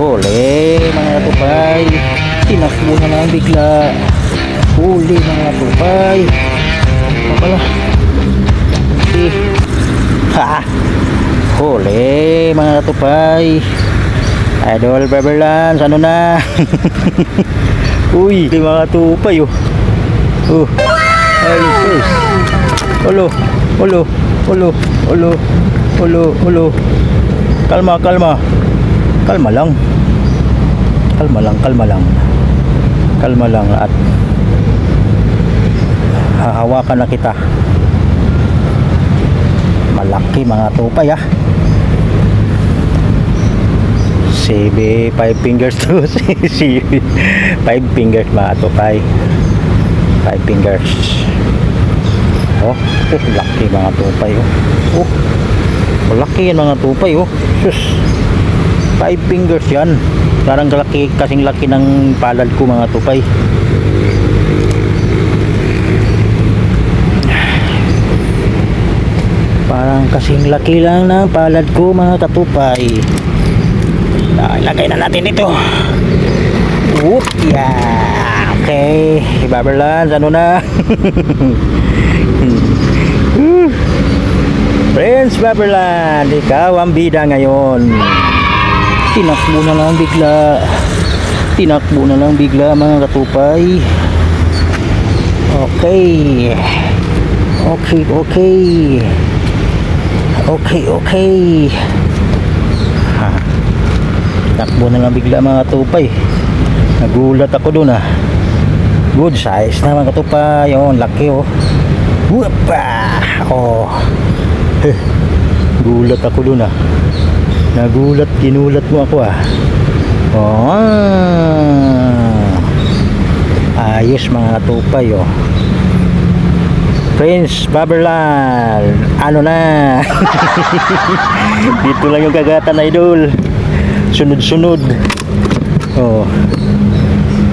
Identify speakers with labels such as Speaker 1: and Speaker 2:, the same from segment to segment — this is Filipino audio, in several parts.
Speaker 1: Huli mga tupay. Tinakbo na lang bigla. Huli mga tupay. Ano pala? Eh. Ha! Huli mga tupay. Idol Beverlands, ano na? Uy, mga tupay oh. Oh. Ay, sus. Ulo, ulo, ulo, ulo, ulo, ulo. Kalma, kalma. Kalma lang. Kalma lang, kalma lang. Kalma lang at hahawakan na kita. Malaki mga tupay ah. CB five fingers to CB five fingers mga tupay. Five fingers. Oh, oh laki mga tupay oh. Oh. Malaki yan mga tupay oh. Sus. Five fingers yan. Parang laki, kasing laki ng palad ko mga tupay. Parang kasing laki lang ng palad ko mga katupay. Ilagay na natin ito. Whoop, yeah. Okay, Baberlands, ano na? Friends Baberland, ikaw ang bida ngayon. Tinakbo na lang bigla. Tinakbo na lang bigla mga katupay. Okay. Okay, okay. Okay, okay. Ha. Takbo na lang bigla mga tupay. Nagulat ako dun ah. Good size na mga katupay. Oh, laki oh. Wapa! Oh. Eh, gulat ako dun ah. Nagulat, ginulat mo ako ah. Oh. Ayos mga tupay oh. Prince Baberland Ano na Dito lang yung kagatan idol Sunod-sunod Oh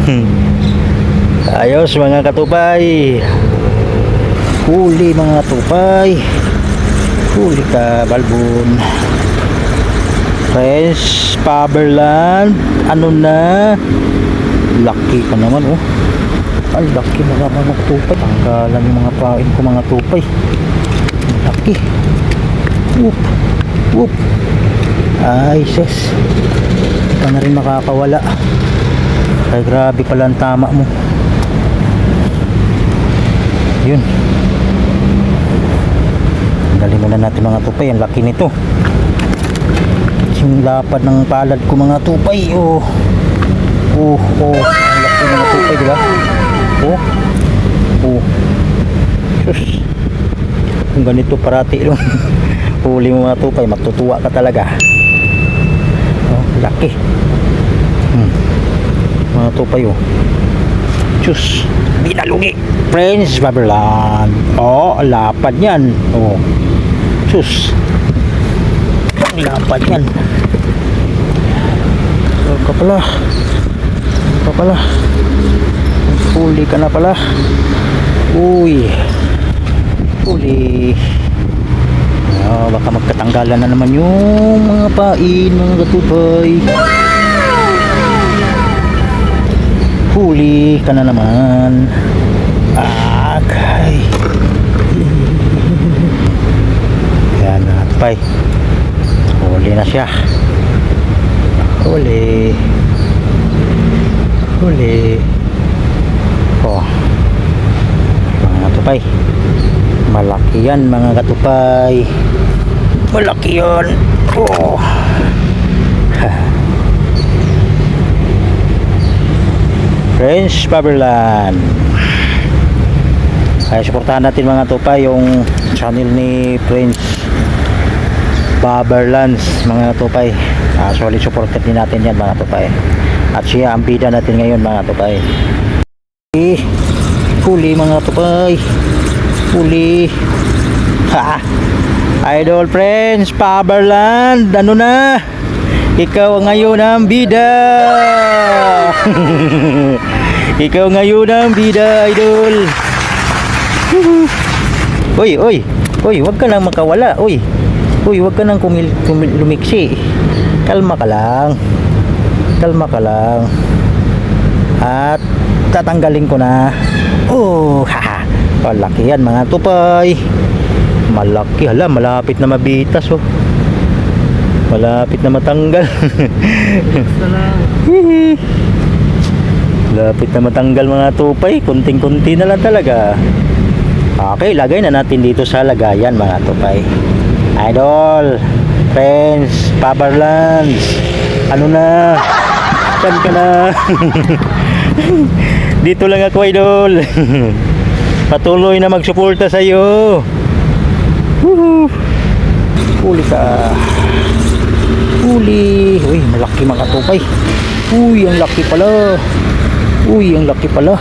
Speaker 1: Hmm. Ayos mga katupay Huli mga tupay Huli ka balbon Prince Baberland Ano na Lucky ka naman oh ang laki mga mga tupay. Tanggalan yung mga pain ko mga tupay. Laki. Whoop. Whoop. Ay, sis. Hindi na rin makakawala. Ay, grabe pala ang tama mo. Yun. Dali muna natin mga tupay. Ang laki nito. Yung lapad ng palad ko mga tupay. Oh. Oh, oh. Ang laki mga tupay, di ba? Oh. Oh. Sus. Kung ganito parati lang huli mo mga tupay, matutuwa ka talaga. Oh, laki. Hmm. Mga tupay oh. Sus. Binalugi. Friends, Baberland. Oh, lapad yan. Oh. Sus. Lapad yan. Oh, ka pala. Ka pala. Huli ka na pala. Uy. Huli. Ah, baka magkatanggalan na naman yung mga pain, mga katupay. Huli ka na naman. Agay. Yan na, katupay. Huli na siya. Huli. Huli. Oh. Mga katupay. Malaki yan mga katupay. Malaki yan. Oh. French Baberland. Kaya suportahan natin mga tupay yung channel ni Prince Baberlands mga tupay. Ah, solid support din natin yan mga tupay. At siya ang bida natin ngayon mga tupay. Eh, huli mga tupay. Huli. Ha! Idol friends, Paberland, ano na? Ikaw ngayon ang bida. Ikaw ngayon ang bida, idol. Uy, uy. Uy, wag ka nang makawala. Uy. Uy, wag ka nang kumil, kumil, lumiksi. Kalma ka lang. Kalma ka lang. At tatanggalin ko na. Oh, haha. Malaki yan mga tupay. Malaki. Hala, malapit na mabitas oh. Malapit na matanggal. Hihi. Lapit na matanggal mga tupay. Kunting-kunti na lang talaga. Okay, lagay na natin dito sa lagayan mga tupay. Idol, friends, Pabarlands. Ano na? Saan ka na? dito lang ako, idol. Patuloy na magsuporta sa iyo. Woohoo! Huli ka. Huli. Uy, malaki mga tupay. Uy, ang laki pala. Uy, ang laki pala.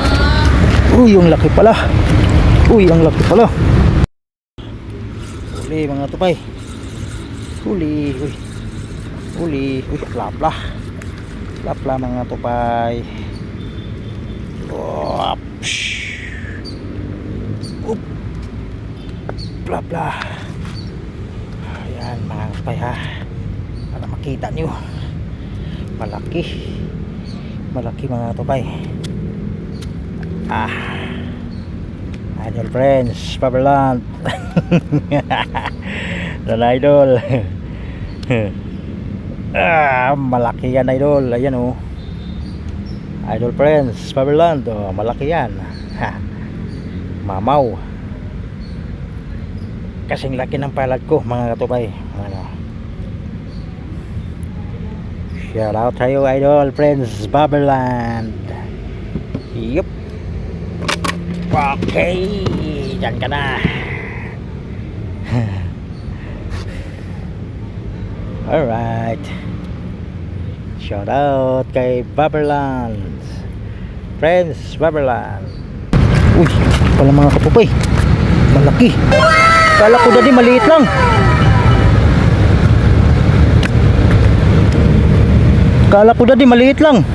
Speaker 1: Uy, ang laki pala. Uy, ang laki pala. Huli mga tupay. Huli. Uy. Huli. Uy, lapla. Lapla mga tupay. Up. Up. Lapla. Ayan mga tupay ha. Para makita nyo. Malaki. Malaki mga tupay. Ah. Idol friends, Paperland. Dan idol. ah, malaki yan idol. Ayan oh. Idol friends, Paperland. Oh, malaki yan. Ha. Mamaw. Kasing laki ng palad ko mga katubay. Ano. Shout out tayo idol friends, Paperland. Yup. Okay, dyan ka na. Alright. Shout out kay Baberland. Friends, Baberland. Uy, pala mga kapupay. Malaki. Kala ko dati maliit lang. Kala ko dati maliit lang.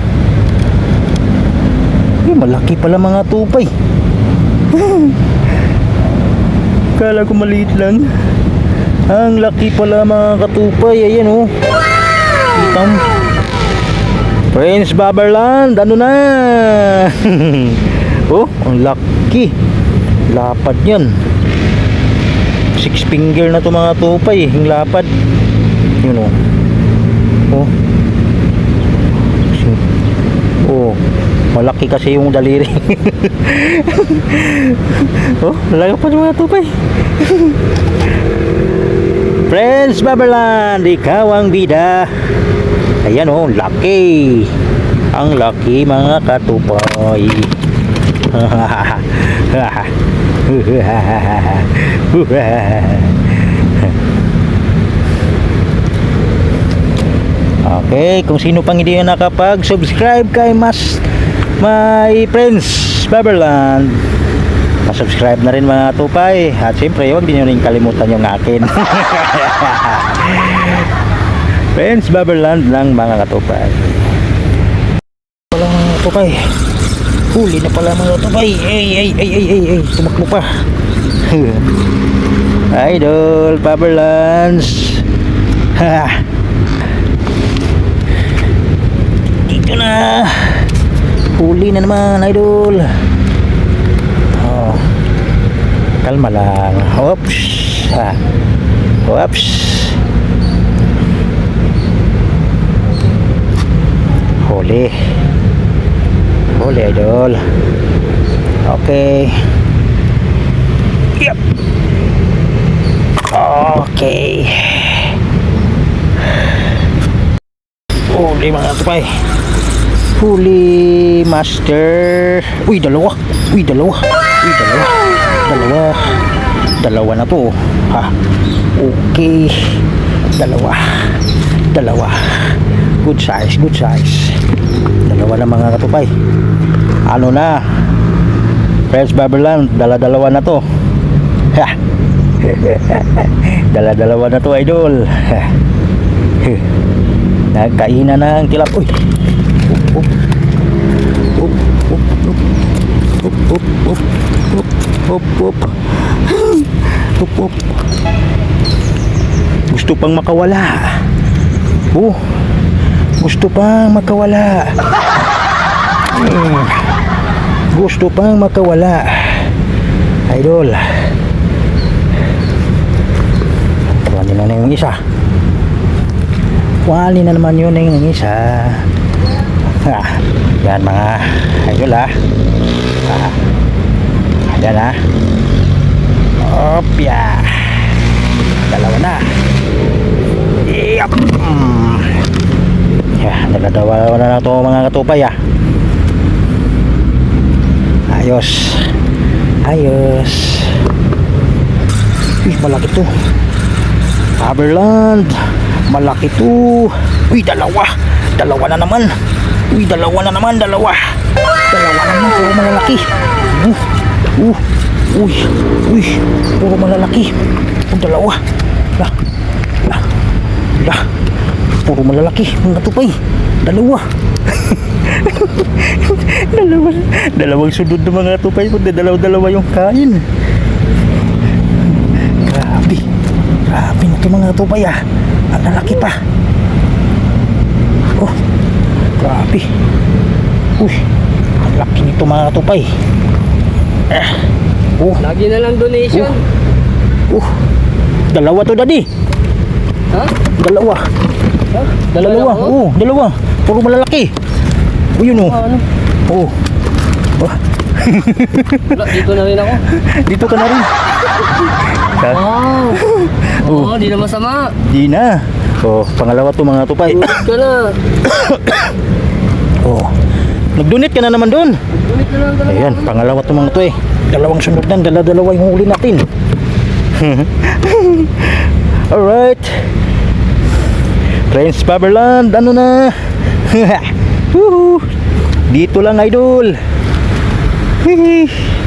Speaker 1: Uy, malaki pala mga tupay. Kala ko maliit lang. Ang laki pala mga katupay. Ayan oh. Kita mo. Prince Baberland, ano na? oh, ang laki. Lapad yan. Six finger na to mga tupay. Yung lapad. Yun oh. Oh. Oh, malaki kasi yung daliri. oh, malaki pa yung mga tupay. Friends Baberland, ikaw ang bida. Ayan oh, laki. Ang laki mga katupay. Okay, kung sino pang hindi na nakapag-subscribe kay Mas My Friends. Baberland pa-subscribe na rin mga tupay. At siyempre huwag din nyo rin kalimutan yung akin. Friends Baberland ng mga katupay pala mga tupay. Huli na pala mga tupay. Ay ay ay ay ay ay. Tumakbo pa. Idol Baberlands ha dito na huli na naman idol. Oh. Kalma lang. Oops. Ha oops. Huli. Huli idol. Okay. Yep. Okay. Huli mga tupay huli master. Uy dalawa. Uy dalawa. Uy dalawa. Dalawa. Dalawa na to ha? Okay. Dalawa. Dalawa. Good size good size. Dalawa na mga katupay. Ano na? Friends Barberland dala dalawa na to. Ha? Dala dalawa na to idol. Nagkainan ng tilap uy up up up up up up up up up gusto pang makawala oh Gusto pang makawala. Hmm. Gusto pang makawala. Idol. Kuhanin na na yung isa. Kuhanin na naman yun yung isa. Ha. Yan mga idol ha. Ah. Yan ha. Opya. Dalawa na. Yep. Yeah, nagdadawa na na ito mga katupay ah. Ayos. Ayos. Uy, malaki to. Haberland. Malaki to. Uy, dalawa. Dalawa na naman. Uy, dalawa na naman. Dalawa. Dalawa na naman. Puro malalaki. Uh, uh, uy, uy. Puro malalaki. Oh, dalawa. Lah. Lah. Lah. Puro malalaki. Mga tupay. Dalawa. dalawa. Dalawang sunod ng mga tupay ko. Dalawa-dalawa yung kain. Grabe. Grabe na mga tupay ah. Ang lalaki pa. Oh. Grabe. Uy. Ang laki nito mga tupay. Eh. Oh.
Speaker 2: Lagi na lang donation.
Speaker 1: Uh. Dalawa to daddy.
Speaker 2: Ha?
Speaker 1: Dalawa.
Speaker 2: Ha?
Speaker 1: Dalawa.
Speaker 2: lang, oh.
Speaker 1: Dalawa. Puro malalaki. O yun oh.
Speaker 2: Ah, ano?
Speaker 1: Oh.
Speaker 2: Dito na rin ako.
Speaker 1: Dito ka na rin.
Speaker 2: Wow.
Speaker 1: Oh.
Speaker 2: Oo, di na masama.
Speaker 1: Di na. Oh, pangalawa to mga tupay.
Speaker 2: Ulit ka na.
Speaker 1: Oh. Nag-donate ka na naman doon.
Speaker 2: Ulit na.
Speaker 1: Ayan, pangalawa to mga to eh. Dalawang sunod na, dala-dalawa yung huli natin. Alright. Prince Faberland, ano na? Woohoo! Dito lang idol. Hihi.